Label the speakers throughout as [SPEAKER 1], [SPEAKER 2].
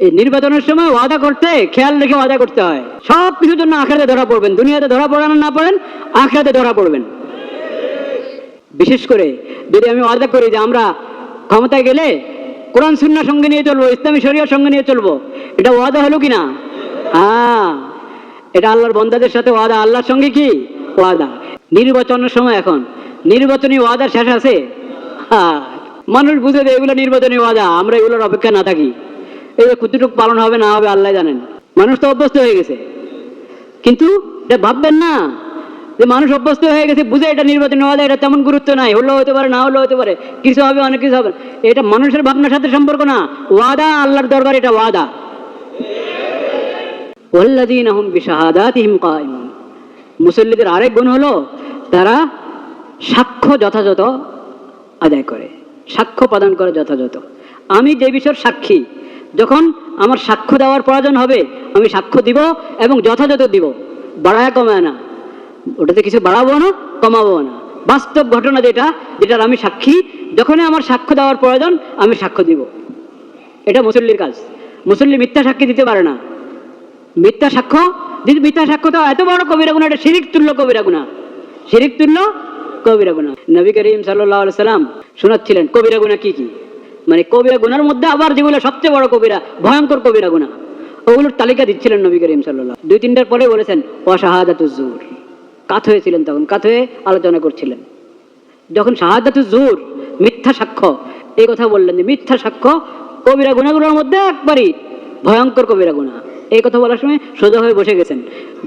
[SPEAKER 1] এই নির্বাচনের সময় ওয়াদা করতে, খেয়াল রেখে ওয়াদা করতে হয়। সব কিছুর জন্য আখড়াতে ধরা পড়বেন। দুনিয়াতে ধরা পড়েন না পড়েন আখড়াতে ধরা পড়বেন। বিশেষ করে যদি আমি ওয়াদা করি যে আমরা ক্ষমতায় গেলে কোরআন সুন্না সঙ্গে নিয়ে চলবো, ইসলামী শরিয়ার সঙ্গে নিয়ে চলবো, এটা ওয়াদা হলো কি না হ্যাঁ এটা আল্লাহর বন্দাদের সাথে ওয়াদা। আল্লাহর সঙ্গে কি? ওয়াদা। নির্বাচনের সময় এখন, নির্বাচনী ওয়াদার শেষ আছে? হ্যাঁ মানুষ বুঝে দেয় এগুলো নির্বাচনী ওয়াদা, আমরা এগুলোর অপেক্ষা না থাকি। এগুলো কতটুকু পালন হবে না হবে, আল্লাহ জানেন। মানুষ তো অভ্যস্ত হয়ে গেছে। কিন্তু এটা ভাববেন না যে মানুষ অভ্যস্ত হয়ে গেছে, বুঝে এটা নির্বাচন ওয়াদা এটা তেমন গুরুত্ব নাই। হলেও হতে পারে, না হলেও হতে পারে, কিছু হবে, অনেক কিছু হবে। এটা মানুষের ভাবনার সাথে সম্পর্ক না। ওয়াদা, আল্লাহর দরবার, এটা ওয়াদা। ওয়াল্লাযীনা হুম বিশাহাদাতিহিম কায়িমুন। মুসল্লিদের আরেক গুণ হলো, তারা সাক্ষ্য যথাযথ আদায় করে। সাক্ষ্য প্রদান করে যথাযথ। আমি যে বিষয়ের সাক্ষী যখন আমার সাক্ষ্য দেওয়ার প্রয়োজন হবে, আমি সাক্ষ্য দিব এবং যথাযথ দিব। বাড়ায় কমায় না। ওটাতে কিছু বাড়াবো না, কমাবো না। বাস্তব ঘটনা যেটা, যেটার আমি সাক্ষী, যখনই আমার সাক্ষ্য দেওয়ার প্রয়োজন, আমি সাক্ষ্য দিব। এটা মুসল্লির কাজ। মুসল্লি মিথ্যা সাক্ষী দিতে পারে না। মিথ্যা সাক্ষ্য, যদি মিথ্যা সাক্ষ্য তো এত বড় কবিরা গুণা, এটা শিরিক তুল্য কবিরা গুণা। শিরিক তুল্য কবিরা গুণা। নবী করিম সাল্লাহ সাল্লাম শোনাচ্ছিলেন, কবিরা গুণা কি কি? মানে কবিরা গুনার মধ্যে আবার যেগুলো সবচেয়ে বড় কবিরা, ভয়ঙ্কর কবিরা গুণা ওগুলোর তালিকা দিচ্ছিলেন নবী করিম সাল্লাহ দুই তিনটার পরে বলেছেন অশাহাদাতুজুর কাত হয়েছিলেন তখন, কাত হয়ে আলোচনা করছিলেন। যখন শাহাদাতু জোর, মিথ্যা সাক্ষ্য, এই কথা বললেন যে মিথ্যা সাক্ষ্য, কবিরা গুণাগুলোর মধ্যে একবারই ভয়ঙ্কর কবিরা গুণা এই কথা বলার সময় সোজা হয়ে বসে গেছেন।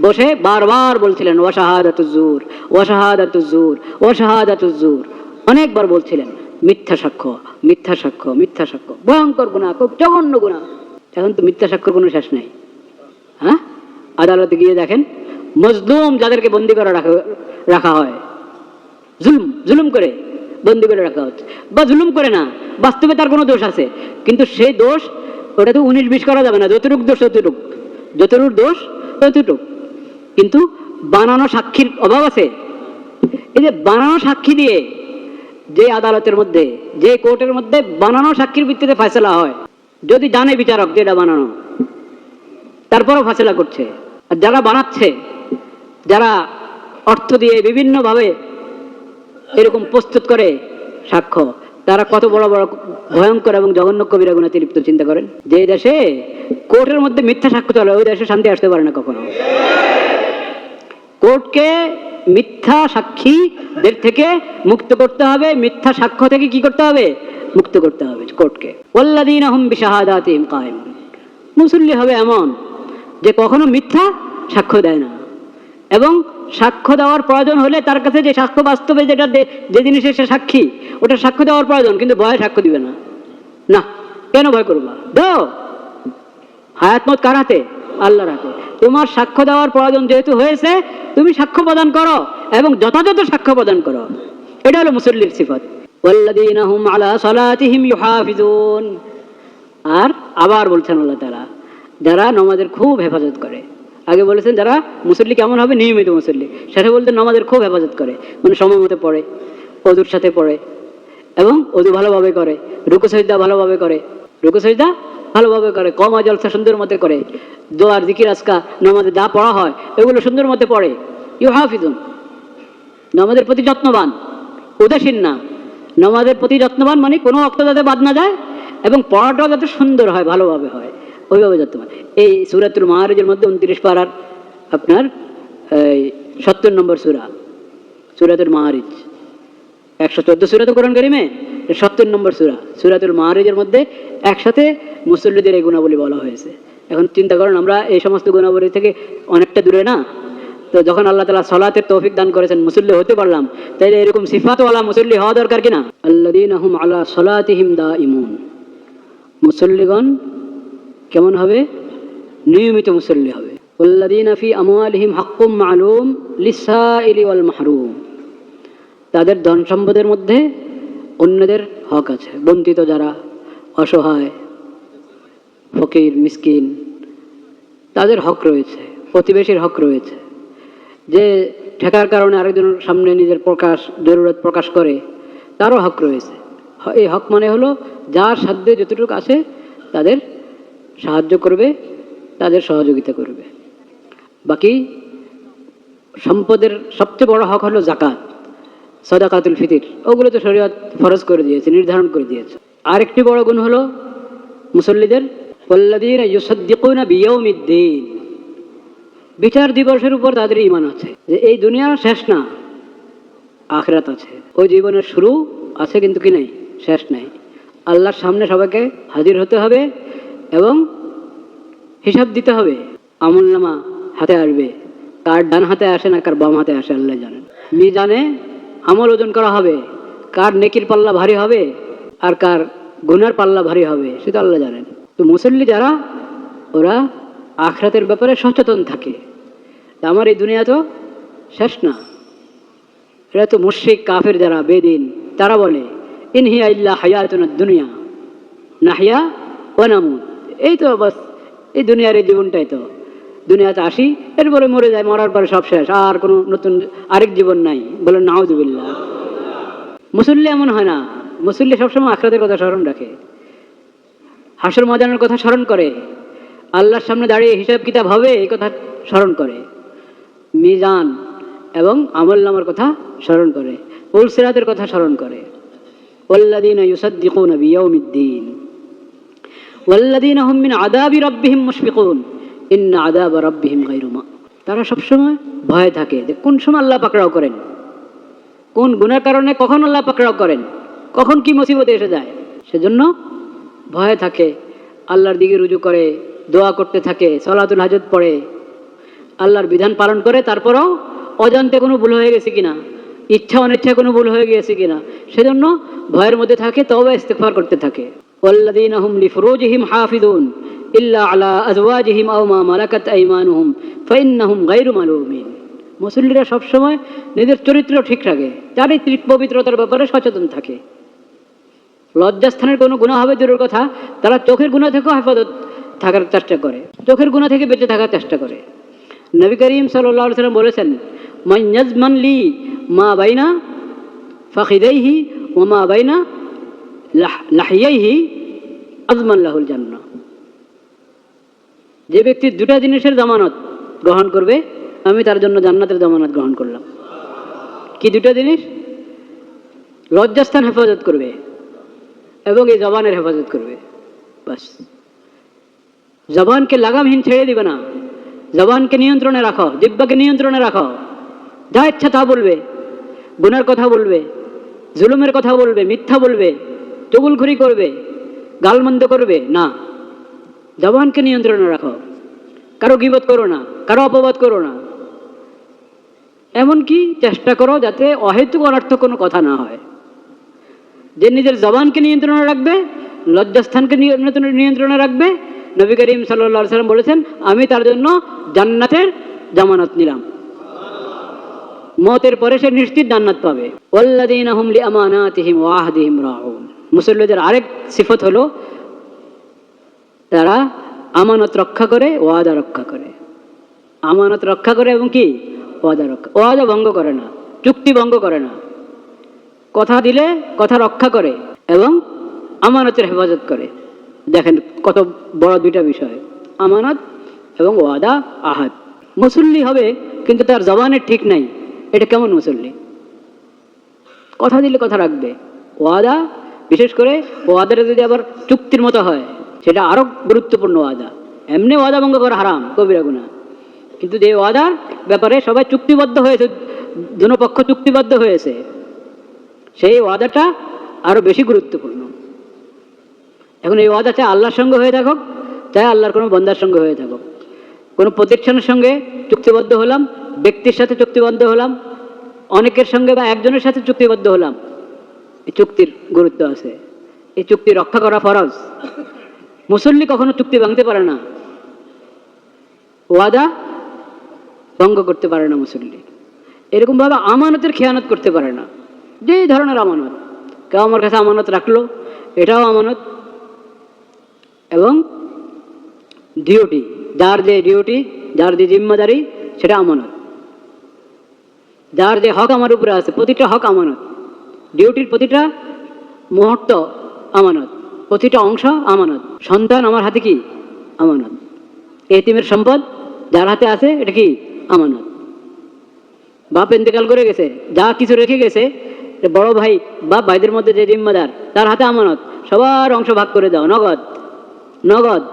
[SPEAKER 1] বসে বারবার বলছিলেন ওয়াশাহাদাতু জোর ওয়াশাহাদাতু জোর ওয়াশাহাদাতু জোর। অনেকবার বলছিলেন। মিথ্যা সাক্ষ্য মিথ্যা সাক্ষ্য মিথ্যা সাক্ষ্য। ভয়ঙ্কর গুণা, খুব জঘন্য গুণা। এখন তো মিথ্যা সাক্ষ্যর কোনো শেষ নেই। হ্যাঁ? আদালতে গিয়ে দেখেন, মজলুম যাদেরকে বন্দি করে রাখা রাখা হয়। জুলুম জুলুম করে বন্দি করে রাখা হচ্ছে। বা জুলুম করে না, বাস্তবে তার কোনো দোষ আছে। কিন্তু সেই দোষ, ওটা তো উনিশ বিশ করা যাবে না, যতটুক দোষ ততটুক। যতটুক দোষ ততটুক। কিন্তু বানানো সাক্ষীর অভাব আছে। এই যে বানানো সাক্ষী দিয়ে যে আদালতের মধ্যে, যে কোর্টের মধ্যে বানানো সাক্ষীর ভিত্তিতে ফয়সলা হয়, যদি জানে বিচারক যেটা বানানো, তারপরও ফয়সলা করছে। আর যারা বানাচ্ছে, যারা অর্থ দিয়ে বিভিন্নভাবে এরকম প্রস্তুত করে সাক্ষ্য, তারা কত বড় বড় ভয়ঙ্কর এবং জঘন্য কবিরা গুণাতে লিপ্ত, চিন্তা করেন? যে দেশে কোর্টের মধ্যে মিথ্যা সাক্ষ্য চলে, ওই দেশে শান্তি আসতে পারে না কখনো। কোর্টকে মিথ্যা সাক্ষীদের থেকে মুক্ত করতে হবে। মিথ্যা সাক্ষ্য থেকে কি করতে হবে? মুক্ত করতে হবে কোর্টকে। ওল্লাদিন আহম বিশাহাদাতিম কায়েম মুসল্লি হবে এমন যে কখনো মিথ্যা সাক্ষ্য দেয় না। এবং সাক্ষ্য দেওয়ার প্রয়োজন হলে তার কাছে যে সাক্ষ্য বাস্তবে যেটা যে জিনিসের সে সাক্ষী, ওটা সাক্ষ্য দেওয়ার প্রয়োজন, কিন্তু ভয়ে সাক্ষ্য দিবে না। না, কেন ভয় করবা? দাও। হায়াতমত কার হাতে? আল্লাহর হাতে। তোমার সাক্ষ্য দেওয়ার প্রয়োজন যেহেতু হয়েছে, তুমি সাক্ষ্য প্রদান করো এবং যথাযথ সাক্ষ্য প্রদান করো। এটা হলো মুসল্লির সিফত। আর আবার বলছেন আল্লাহ তারা যারা নমাজের খুব হেফাজত করে। আগে বলেছেন যারা মুসল্লি কেমন হবে? নিয়মিত মুসল্লি। সেটা বলতে নমাজের খুব হেফাজত করে। মানে সময় মতো পড়ে অজুর সাথে পড়ে এবং অজু ভালোভাবে করে, রুকু ভালোভাবে করে। রুকু ভালোভাবে করে, কম জলসা সুন্দর মতে করে। দোয়ার জিকির আজকা, নমাজে যা পড়া হয়, এগুলো সুন্দর মতে পড়ে। ইউ হাফিজুন নমাজের প্রতি যত্নবান। উদাসীন না। নমাজের প্রতি যত্নবান মানে কোনো অক্ত যাতে বাদ না যায় এবং পড়াটাও যাতে সুন্দর হয়, ভালোভাবে হয়। ওইভাবে যত্নবান। এই সুরাতুল মাহারেজের মধ্যে উনত্রিশ পাড়ার আপনার সত্তর নম্বর সুরা, সুরাতুল মাহারিজ। একশো চোদ্দ সুরা তো কোরআন করিমে, সত্তর নম্বর সুরা, সুরাতুল মাহারিজের মধ্যে একসাথে মুসল্লিদের এই গুণাবলী বলা হয়েছে। এখন চিন্তা করেন, আমরা এই সমস্ত গুণাবলী থেকে অনেকটা দূরে না? তো যখন আল্লাহ তালা সলাতের তৌফিক দান করেছেন, মুসল্লি হতে পারলাম তাই এরকম সিফাতওয়ালা মুসল্লি হওয়া দরকার কিনা আল্লাদিন আহম আল্লাহ সলাতিহিম দা ইমুন মুসল্লিগণ কেমন হবে? নিয়মিত মুসল্লি হবে। আল্লাদিন আফি আমালিহিম হাকুম মালুম লিসা ইলি ওয়াল মাহরুম। তাদের ধন সম্পদের মধ্যে অন্যদের হক আছে। বঞ্চিত যারা, অসহায়, ফকির, মিসকিন, তাদের হক রয়েছে, প্রতিবেশীর হক রয়েছে। যে ঠেকার কারণে আরেকজনের সামনে নিজের প্রকাশ, জরুরত প্রকাশ করে, তারও হক রয়েছে। এই হক মানে হলো, যার সাধ্যে যতটুকু আছে, তাদের সাহায্য করবে, তাদের সহযোগিতা করবে। বাকি সম্পদের সবচেয়ে বড় হক হলো জাকাত। সদাকাতুল ফিতির। ওগুলো তো শরীয়ত ফরজ করে দিয়েছে, নির্ধারণ করে দিয়েছে। আরেকটি বড় গুণ হলো মুসল্লিদের পল্লাদিন বিচার দিবসের উপর তাদের ইমান আছে, যে এই দুনিয়া শেষ না, আখরাত আছে। ওই জীবনের শুরু আছে কিন্তু কি নাই, শেষ নাই। আল্লাহর সামনে সবাইকে হাজির হতে হবে এবং হিসাব দিতে হবে, আমল নামা হাতে আসবে। কার ডান হাতে আসে না, কার বাম হাতে আসে, আল্লাহ জানেন। মি জানে আমল ওজন করা হবে। কার নেকির পাল্লা ভারী হবে আর কার গুনার পাল্লা ভারী হবে, সেটা আল্লাহ জানেন। তো মুসল্লি যারা, ওরা আখরাতের ব্যাপারে সচেতন থাকে। আমার এই দুনিয়া তো শেষ না। এরা তো মুশ্রিক, কাফের যারা, বেদিন, তারা বলে, ইনহিয়া ইল্লা হায়াতুনা দুনিয়া না নাহিয়া ওনামুদ এই তো বাস, এই দুনিয়ার এই জীবনটাই তো। দুনিয়াতে আসি, এরপরে মরে যায়, মরার পরে সব শেষ, আর কোনো নতুন আরেক জীবন নাই। বলে নাউজুবিল্লাহ। মুসল্লি এমন হয় না। মুসল্লি সবসময় আখরাতের কথা স্মরণ রাখে। হাসর ময়দানের কথা স্মরণ করে। আল্লাহর সামনে দাঁড়িয়ে হিসাব কিতাব হবে, এই কথা স্মরণ করে। মিজান এবং আমল নামার কথা স্মরণ করে। উলসিরাতের কথা স্মরণ করে। ওল্লাদিন ইউসাদ্দিকুন বিয়ৌমিদ্দিন ওয়াল্লাদিন হুম মিন আদাবি রব্বিহিম মুশফিকুন। ইন্না আদা বা গাইরুমা তারা সবসময় ভয় থাকে যে কোন সময় আল্লাহ পাকড়াও করেন? কোন গুণার কারণে কখন আল্লাহ পাকড়াও করেন? কখন কি মুসিবতে এসে যায়? সেজন্য ভয়ে থাকে, আল্লাহর দিকে রুজু করে, দোয়া করতে থাকে, সলাতুল হাজত পড়ে। আল্লাহর বিধান পালন করে, তারপরও অজান্তে কোনো ভুল হয়ে গেছে কিনা? ইচ্ছা অনিচ্ছা কোনো ভুল হয়ে গিয়েছে কিনা? সেজন্য ভয়ের মধ্যে থাকে তবে ইস্তেফার করতে থাকে। ওল্লাদিন আহম লিফরোজ হিম হাফিদুন ইল্লা মুসল্লিরা সবসময় নিজের চরিত্র ঠিক রাখে, চারিত্রিক পবিত্রতার ব্যাপারে সচেতন থাকে। লজ্জাস্থানের কোনো গুণা হবে দূরের কথা, তারা চোখের গুণা থেকেও হেফাজত থাকার চেষ্টা করে, চোখের গুণা থেকে বেঁচে থাকার চেষ্টা করে। নবী করিম সাল্লাহ সাল্লাম বলেছেন মাইয়াজমান লি মা বাইনা ফাখিদাইহি ও মা বাইনা লাহিয়াইহি আজমান লাহুল জান্না যে ব্যক্তি দুটা জিনিসের জামানত গ্রহণ করবে, আমি তার জন্য জান্নাতের জামানত গ্রহণ করলাম। কি দুটা জিনিস? লজ্জাস্থান হেফাজত করবে এবং এই জবানের হেফাজত করবে। বাস। জবানকে লাগামহীন ছেড়ে দিবে না। জবানকে নিয়ন্ত্রণে রাখো জিব্বাকে নিয়ন্ত্রণে রাখো। যা ইচ্ছা তা বলবে, গুনার কথা বলবে, জুলুমের কথা বলবে, মিথ্যা বলবে, চগুলখুরি করবে, গালমন্দ করবে, না। জবানকে নিয়ন্ত্রণে রাখো। কারও গিবত করো না, কারও অপবাদ করো না। এমনকি চেষ্টা করো যাতে অহেতুক অনার্থ কোনো কথা না হয়। যে নিজের জবানকে নিয়ন্ত্রণে রাখবে, লজ্জাস্থানকে নিয়ন্ত্রণে রাখবে, নবী করিম সাল্লা সাল্লাম বলেছেন, আমি তার জন্য জান্নাতের জামানত নিলাম। মতের পরে সে নিশ্চিত জান্নাত পাবে। ওল্লাদিন হুমলি আমানাতিহিম ওয়াহদিহিম রাউন। মুসল্লিদের আরেক সিফত হলো তারা আমানত রক্ষা করে, ওয়াদা রক্ষা করে। আমানত রক্ষা করে এবং কি? ওয়াদা রক্ষা, ওয়াদা ভঙ্গ করে না, চুক্তি ভঙ্গ করে না। কথা দিলে কথা রক্ষা করে এবং আমানতের হেফাজত করে। দেখেন কত বড় দুইটা বিষয়, আমানত এবং ওয়াদা আহাত মুসল্লি হবে, কিন্তু তার জবানের ঠিক নাই, এটা কেমন মুসল্লি? কথা দিলে কথা রাখবে, ওয়াদা, বিশেষ করে ওয়াদাটা যদি আবার চুক্তির মতো হয় সেটা আরও গুরুত্বপূর্ণ ওয়াদা। এমনি ওয়াদা ভঙ্গ করা হারাম কবিরা গুণা কিন্তু যে ওয়াদার ব্যাপারে সবাই চুক্তিবদ্ধ হয়েছে দুনো পক্ষ চুক্তিবদ্ধ হয়েছে, সেই ওয়াদাটা আরও বেশি গুরুত্বপূর্ণ। এখন এই ওয়াদা চাই আল্লাহর সঙ্গে হয়ে থাকুক চাই আল্লাহর কোনো বন্দার সঙ্গে হয়ে থাকুক। কোনো প্রতিষ্ঠানের সঙ্গে চুক্তিবদ্ধ হলাম, ব্যক্তির সাথে চুক্তিবদ্ধ হলাম, অনেকের সঙ্গে বা একজনের সাথে চুক্তিবদ্ধ হলাম, এই চুক্তির গুরুত্ব আছে। এই চুক্তি রক্ষা করা ফরজ। মুসল্লি কখনো চুক্তি ভাঙতে পারে না। ওয়াদা ভঙ্গ করতে পারে না মুসল্লি। এরকমভাবে আমানতের খেয়ানত করতে পারে না। যেই ধরনের আমানত। কেউ আমার কাছে আমানত রাখল, এটাও আমানত। এবং ডিউটি যার যে ডিউটি যার যে জিম্মাদারি, সেটা আমানত। যার যে হক আমার উপরে আছে, প্রতিটা হক আমানত। ডিউটির প্রতিটা মুহূর্ত আমানত। প্রতিটা অংশ আমানত। সন্তান আমার হাতে কি? আমানত। এতিমের সম্পদ যার হাতে আছে, এটা কি? আমানত। বাপ ইন্তেকাল করে গেছে, যা কিছু রেখে গেছে বড় ভাই, বাপ ভাইদের মধ্যে যে জিম্মাদার, তার হাতে আমানত। সবার অংশ ভাগ করে দাও, নগদ। নগদ।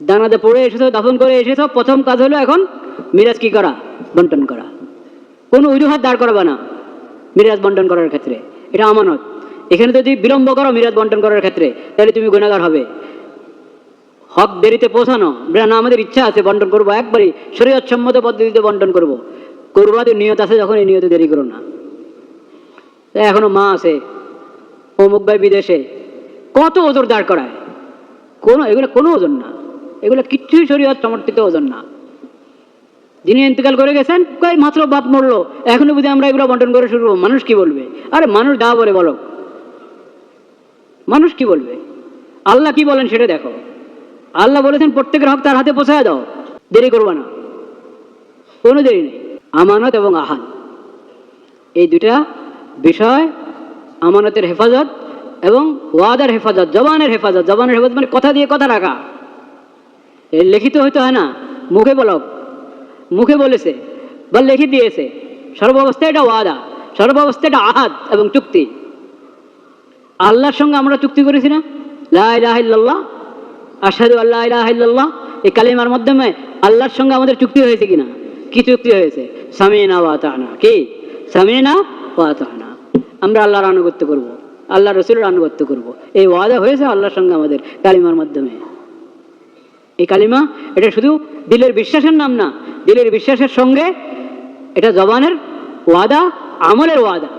[SPEAKER 1] দানাতে পড়ে এসেছ, দাফন করে এসেছ, প্রথম কাজ হলো এখন মিরাজ কি করা? বন্টন করা। কোনো অজুহাত দাঁড় করাবে না, মিরাজ বন্টন করার ক্ষেত্রে। এটা আমানত। এখানে যদি বিলম্ব করো, মিরাজ বন্টন করার ক্ষেত্রে, তাহলে তুমি গুণাগার হবে। হক দেরিতে পৌঁছানো না, আমাদের ইচ্ছা আছে বন্টন করব। একবারই শরীয়ত সম্মত পদ্ধতিতে বন্টন করব। করবাদের নিয়ত আছে যখন, এই নিয়তে দেরি করো না। এখনও মা আছে, অমুক ভাই বিদেশে, কত ওজন দাঁড় করায়? কোনো, এগুলো কোনো ওজন না। এগুলো কিচ্ছুই শরীয়ত সমর্থিত ওজন না। যিনি ইন্তেকাল করে গেছেন, কই মাত্র বাপ মরলো। এখনও বুঝি আমরা এগুলো বন্টন করে শুরু মানুষ কি বলবে? আরে মানুষ যা বলে বলো। মানুষ কি বলবে? আল্লাহ কি বলেন সেটা দেখো। আল্লাহ বলেছেন, প্রত্যেকের হক তার হাতে পৌঁছায় দাও। দেরি করবা না। কোনো দেরি নেই। আমানত এবং আহান। এই দুটা বিষয় আমানতের হেফাজত এবং ওয়াদার হেফাজত, জবানের হেফাজত। জবানের হেফাজত মানে কথা দিয়ে কথা রাখা। এই লিখিত হইতে হয় না। মুখে বলক মুখে বলেছে বা লিখে দিয়েছে। সর্বাবস্থায় এটা ওয়াদা। সর্বাবস্থায় এটা আহাদ এবং চুক্তি। আল্লাহর সঙ্গে আমরা চুক্তি করেছি না? লা ইলাহা ইল্লাল্লাহ, আশহাদু আল্লাহ ইল্লাল্লাহ এই কালিমার মাধ্যমে আল্লাহর সঙ্গে আমাদের চুক্তি হয়েছে কিনা? কি চুক্তি হয়েছে? সামিনা ওয়া আতানা, কি? সামিনা ওয়া আতানা। আমরা আল্লাহর আনুগত্য করব আল্লাহ রসুলের আনুগত্য করব। এই ওয়াদা হয়েছে আল্লাহর সঙ্গে আমাদের কালিমার মাধ্যমে। এই কালিমা, এটা শুধু দিলের বিশ্বাসের নাম না, দিলের বিশ্বাসের সঙ্গে এটা জবানের ওয়াদা, আমলের ওয়াদা।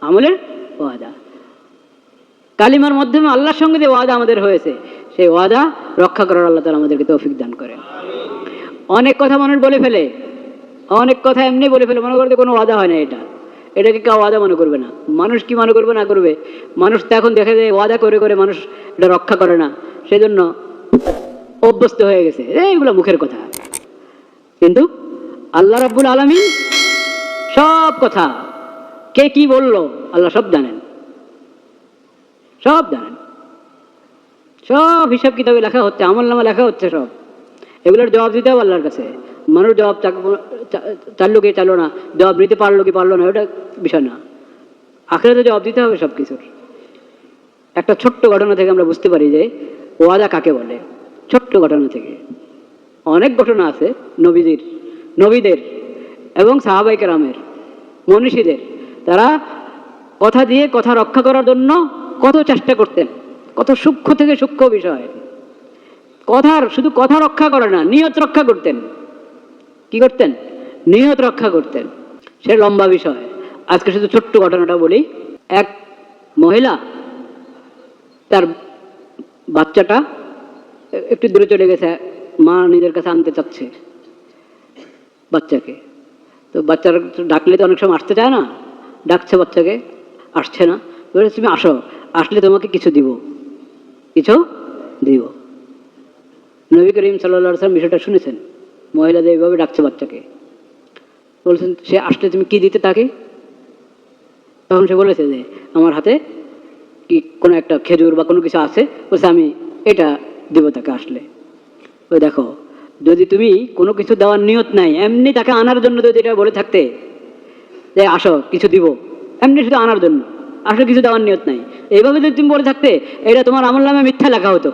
[SPEAKER 1] আমলের ওয়াদা। কালিমার মাধ্যমে আল্লাহর সঙ্গে যে ওয়াদা আমাদের হয়েছে, সেই ওয়াদা রক্ষা করার আল্লাহ তালা আমাদেরকে তৌফিক দান করে অনেক কথা মানুষ বলে ফেলে, অনেক কথা এমনি বলে ফেলে, মনে করতে কোনো ওয়াদা হয় না এটা। এটাকে কেউ ওয়াদা মনে করবে না। মানুষ কি মনে করবে না করবে? মানুষ তো এখন দেখে যায় ওয়াদা করে করে মানুষ এটা রক্ষা করে না। সেজন্য অভ্যস্ত হয়ে গেছে। এইগুলো মুখের কথা। কিন্তু আল্লাহ রাব্বুল আলমিন সব কথা, কে কি বলল, আল্লাহ সব জানেন। সব জানেন। সব হিসাব কিতাবে লেখা হচ্ছে, আমল নামা লেখা হচ্ছে সব। এগুলোর জবাব দিতে হবে আল্লাহর কাছে। মানুষ জবাব চাললো কি চাললো না, জবাব নিতে পারল কি পারল না, ওটা বিষয় না। আখড়াতে জবাব দিতে হবে সব কিছুর একটা ছোট্ট ঘটনা থেকে আমরা বুঝতে পারি যে ওয়াদা কাকে বলে? ছোট্ট ঘটনা থেকে। অনেক ঘটনা আছে নবীদের নবীদের এবং সাহাবাইকে রামের মনীষীদের। তারা কথা দিয়ে কথা রক্ষা করার জন্য কত চেষ্টা করতেন, কত সূক্ষ্ম থেকে সূক্ষ্ম বিষয়। কথার, শুধু কথা রক্ষা করে না, নিয়ত রক্ষা করতেন। কি করতেন? নিয়ত রক্ষা করতেন। সে লম্বা বিষয়। আজকে শুধু ছোট্ট ঘটনাটা বলি। এক মহিলা, তার বাচ্চাটা একটু দূরে চলে গেছে। মা নিজের কাছে আনতে চাচ্ছে বাচ্চাকে। তো বাচ্চার ডাকলে তো অনেক সময় আসতে চায় না। ডাকছে বাচ্চাকে, আসছে না। বলে তুমি আসো, আসলে তোমাকে কিছু দিব। কিছু দিব। নবী করিম সাল্লা সাল্লাম বিষয়টা শুনেছেন? মহিলাদের এইভাবে ডাকছে বাচ্চাকে। বলছেন, সে আসলে তুমি কি দিতে তাকে? তখন সে বলেছে যে, আমার হাতে কি কোনো একটা খেজুর বা কোনো কিছু আছে? বলছে, আমি এটা দিব তাকে আসলে। ওই দেখো, যদি তুমি কোনো কিছু দেওয়ার নিয়ত নাই, এমনি তাকে আনার জন্য যদি এটা বলে থাকতে, যে আসো, কিছু দিব, এমনি শুধু আনার জন্য। আসলে কিছু দেওয়ার নিয়ত নাই। এইভাবে যদি তুমি বলে থাকতে, এটা তোমার আমল নামে মিথ্যা লেখা হতো।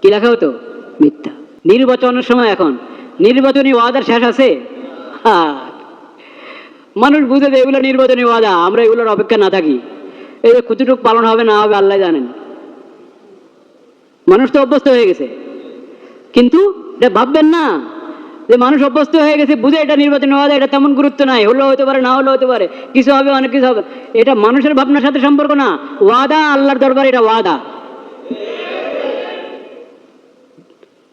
[SPEAKER 1] কি লেখা হতো? মিথ্যা। নির্বাচনের সময় এখন, নির্বাচনী ওয়াদার শেষ আছে? মানুষ বুঝে যে এগুলো নির্বাচনী ওয়াদা, আমরা এগুলোর অপেক্ষা না থাকি। এই কতটুকু পালন হবে না হবে, আল্লাহ জানেন। মানুষ তো অভ্যস্ত হয়ে গেছে। কিন্তু এটা ভাববেন না। যে মানুষ অভ্যস্ত হয়ে গেছে, বুঝে এটা নির্বাচনী ওয়াদা এটা তেমন গুরুত্ব নাই। হলেও হতে পারে না হলেও হতে পারে। কিছু হবে, অনেক কিছু হবে। এটা মানুষের ভাবনার সাথে সম্পর্ক না। ওয়াদা আল্লাহর দরবার, এটা ওয়াদা।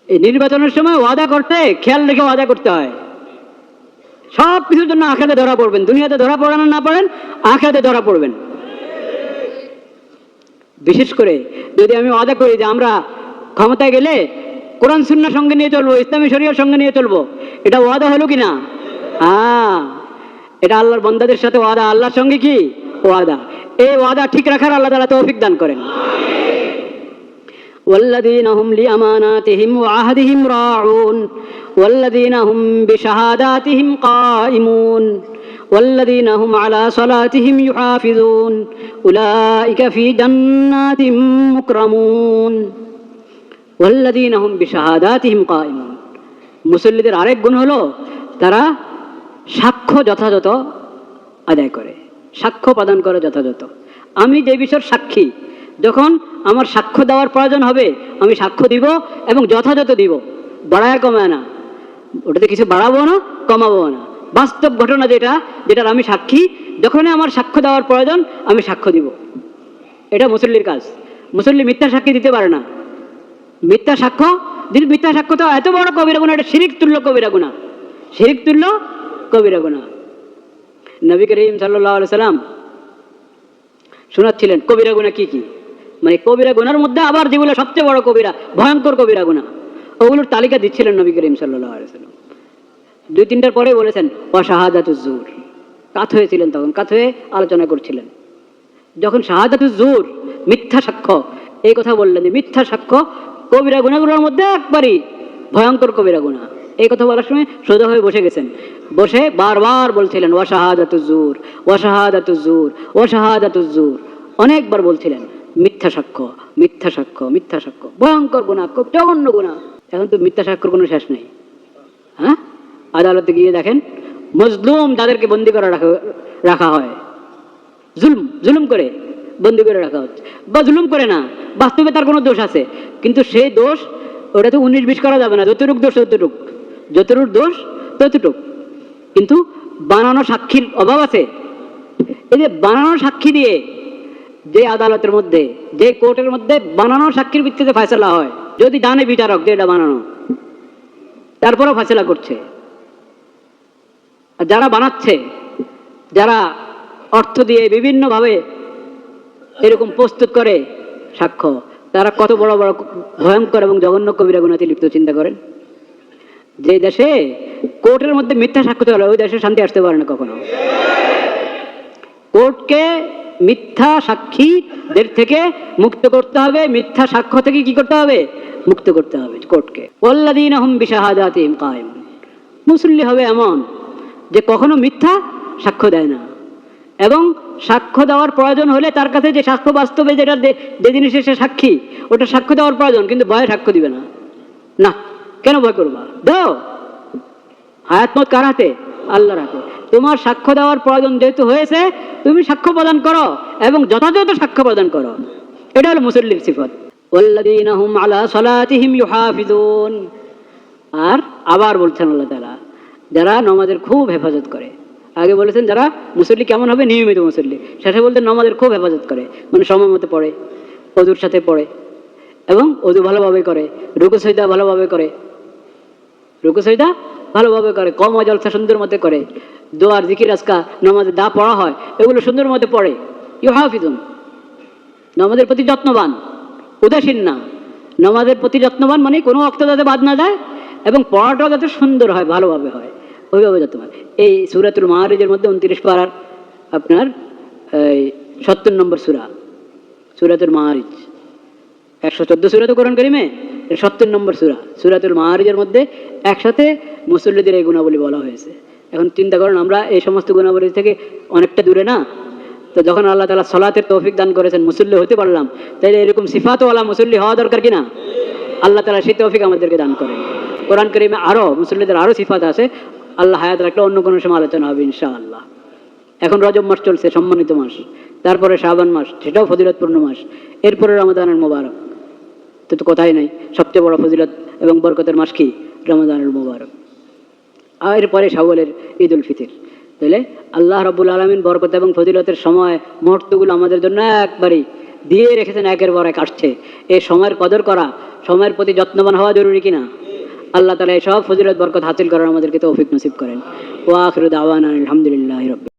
[SPEAKER 1] এই নির্বাচনের সময় ওয়াদা করতে, খেয়াল রেখে ওয়াদা করতে হয়। সব কিছুর জন্য আখাতে ধরা পড়বেন। দুনিয়াতে ধরা পড়ানো না পারেন আখাতে ধরা পড়বেন। বিশেষ করে যদি আমি ওয়াদা করি যে আমরা ক্ষমতায় গেলে কোরআন সুন্নার সঙ্গে নিয়ে চলবো ইসলামী শরীয়র সঙ্গে নিয়ে চলবো এটা ওয়াদা হলো কি না হ্যাঁ এটা আল্লাহর বন্দাদের সাথে ওয়াদা আল্লাহর সঙ্গে কি ওয়াদা এই ওয়াদা ঠিক রাখার আল্লাহ তালা তৌফিক দান করেন والذين هم لأماناتهم وعهدهم راعون والذين هم بشهاداتهم قائمون والذين هم على صلاتهم يحافظون أولئك في جنات مكرمون ওল্লাদিন আহম বিশাহাদাত হিম মুসল্লিদের আরেক গুণ হলো তারা সাক্ষ্য যথাযথ আদায় করে, সাক্ষ্য প্রদান করে যথাযথ। আমি যে বিষয়ের সাক্ষী, যখন আমার সাক্ষ্য দেওয়ার প্রয়োজন হবে, আমি সাক্ষ্য দিব এবং যথাযথ দিব। বাড়ায় কমায় না। ওটাতে কিছু বাড়াবো না, কমাবো না। বাস্তব ঘটনা যেটা, যেটার আমি সাক্ষী, যখনই আমার সাক্ষ্য দেওয়ার প্রয়োজন, আমি সাক্ষ্য দিব। এটা মুসল্লির কাজ। মুসল্লি মিথ্যা সাক্ষী দিতে পারে না। মিথ্যা সাক্ষ্য? যদি মিথ্যা সাক্ষ্য তো এত বড় কবিরা গুণা, এটা শিরিক তুল্য কবিরা গুণা। শিরিক তুল্য কবিরা গুণা। নবী করিম সাল্লাহ সাল্লাম শোনাচ্ছিলেন, কবিরা গুণা কি কি? মানে কবিরা গুনার মধ্যে আবার যেগুলো সবচেয়ে বড় কবিরা, ভয়ঙ্কর কবিরা গুণা, ওগুলোর তালিকা দিচ্ছিলেন নবী করিম সাল্লাহ সাল্লাম। দুই তিনটার পরে বলেছেন অশাহাদাতুজুর কাত হয়েছিলেন তখন, কাত হয়ে আলোচনা করছিলেন। যখন শাহাদাতুজুর মিথ্যা সাক্ষ্য, এই কথা বললেন মিথ্যা সাক্ষ্য কবিরা গুণাগুলোর মধ্যে একবারই ভয়ঙ্কর কবিরা গুণা। এই কথা বলার সময় সোজা হয়ে বসে গেছেন। বসে বারবার বলছিলেন ওয়াশাহাদাতুজুর ওয়াশাহাদাতুজুর ওয়াশাহাদাতুজুর অনেকবার বলছিলেন, মিথ্যা সাক্ষ্য মিথ্যা সাক্ষ্য মিথ্যা সাক্ষ্য, ভয়ঙ্কর গুণা, খুব জঘন্য গুণা। এখন তো মিথ্যা সাক্ষ্যর কোনো শেষ নেই। হ্যাঁ? আদালতে গিয়ে দেখেন, মজলুম যাদেরকে বন্দি করে রাখা রাখা হয়। জুলুম জুলুম করে বন্দি করে রাখা হচ্ছে। বা জুলুম করে না বাস্তবে তার কোনো দোষ আছে। কিন্তু সেই দোষ, ওটা তো উনিশ বিশ করা যাবে না, যতটুক দোষ ততটুক। যতটুক দোষ ততটুক। কিন্তু বানানো সাক্ষীর অভাব আছে। এই যে বানানো সাক্ষী দিয়ে যে আদালতের মধ্যে, যে কোর্টের মধ্যে বানানো সাক্ষীর ভিত্তিতে ফয়সলা হয়, যদি জানে বিচারক যে এটা বানানো, তারপরেও ফয়সলা করছে। যারা বানাচ্ছে, যারা অর্থ দিয়ে বিভিন্নভাবে এরকম প্রস্তুত করে সাক্ষ্য। তারা কত বড় বড় ভয়ঙ্কর এবং জঘন্য কবিরা গুণাতে লিপ্ত, চিন্তা করেন। যে দেশে কোর্টের মধ্যে মিথ্যা সাক্ষ্য চলে, ওই দেশে শান্তি আসতে পারে না কখনো। কোর্টকে মিথ্যা সাক্ষীদের থেকে মুক্ত করতে হবে। মিথ্যা সাক্ষ্য থেকে কি করতে হবে? মুক্ত করতে হবে কোর্টকে। ওল্লাদিন আহম বিশাহাদাতিম কায়েম মুসল্লি হবে এমন যে কখনো মিথ্যা সাক্ষ্য দেয় না। এবং সাক্ষ্য দেওয়ার প্রয়োজন হলে তার কাছে যে সাক্ষ্য বাস্তবে যেটা যে জিনিসের সে সাক্ষী, ওটা সাক্ষ্য দেওয়ার প্রয়োজন, কিন্তু ভয়ে সাক্ষ্য দিবে না। না, কেন ভয় করবা? দাও। হায়াত মত কার হাতে? আল্লাহর হাতে। তোমার সাক্ষ্য দেওয়ার প্রয়োজন যেহেতু হয়েছে, তুমি সাক্ষ্য প্রদান করো এবং যথাযথ সাক্ষ্য প্রদান করো। এটা হলো মুসল্লির সিফত। আর আবার বলছেন আল্লাহ তাআলা, যারা নমাজের খুব হেফাজত করে আগে বলেছেন যারা মুসল্লি কেমন হবে? নিয়মিত মুসল্লি। শেষে বলতেন নমাজের খুব হেফাজত করে। মানে সময় মতো পড়ে, অজুর সাথে পড়ে, এবং অজু ভালোভাবে করে, রুকু সৈদা ভালোভাবে করে। রুকু সৈদা ভালোভাবে করে, কম জলসা সুন্দর মতে করে। দোয়ার, জিকির, আজকা, নমাজে দা পড়া হয়, এগুলো সুন্দর মতে পড়ে। ইউ হাফিজুন নমাজের প্রতি যত্নবান, উদাসীন না। নমাজের প্রতি যত্নবান মানে কোনো অক্ত যাতে বাদ না যায় এবং পড়াটাও যাতে সুন্দর হয়, ভালোভাবে হয়। ওইভাবে যত্নবান এই সুরাতুল মাহারিজের মধ্যে উনত্রিশ পাড়ার আপনার, এই সত্তর নম্বর সুরা, সুরাতুল মাহারিজ। একশো চোদ্দ সুরা তো কোরআন করিমে সত্তর নম্বর সুরা, সুরাতুল মাহারিজের মধ্যে একসাথে মুসল্লিদের এই গুণাবলী বলা হয়েছে। এখন চিন্তা করেন, আমরা এই সমস্ত গুণাবলী থেকে অনেকটা দূরে না? তো যখন আল্লাহ তালা সলাতের তৌফিক দান করেছেন, মুসল্লি হতে পারলাম, তাইলে এরকম সিফাতওয়ালা মুসল্লি হওয়া দরকার কিনা আল্লাহ তালা সেই তৌফিক আমাদেরকে দান করেন। কোরআন করিমে আরও মুসল্লিদের আরও সিফাত আছে। আল্লাহ হায়াত রাখলে অন্য কোনো সময় আলোচনা হবে, ইনশাআল্লাহ। এখন রজব মাস চলছে, সম্মানিত মাস। তারপরে শ্রাবণ মাস, সেটাও ফজিলতপূর্ণ মাস। এরপরে রমাদানের মোবারক। তো তো কথাই নাই, সবচেয়ে বড় ফজিলত এবং বরকতের মাস কি? রমাদানুল মোবারক। আর এরপরে শাওয়ালের ঈদ উল ফিতর তাহলে আল্লাহ রব্বুল আলমিন বরকত এবং ফজিলতের সময় মুহূর্তগুলো আমাদের জন্য একবারই দিয়ে রেখেছেন, একের পর এক আসছে। এই সময়ের কদর করা, সময়ের প্রতি যত্নবান হওয়া জরুরি কিনা? আল্লাহ তালা এই সব ফজিলত বরকত হাসিল করার আমাদেরকে তৌফিক নসিব করেন। ও আখরুদ আওয়ান আলহামদুলিল্লাহ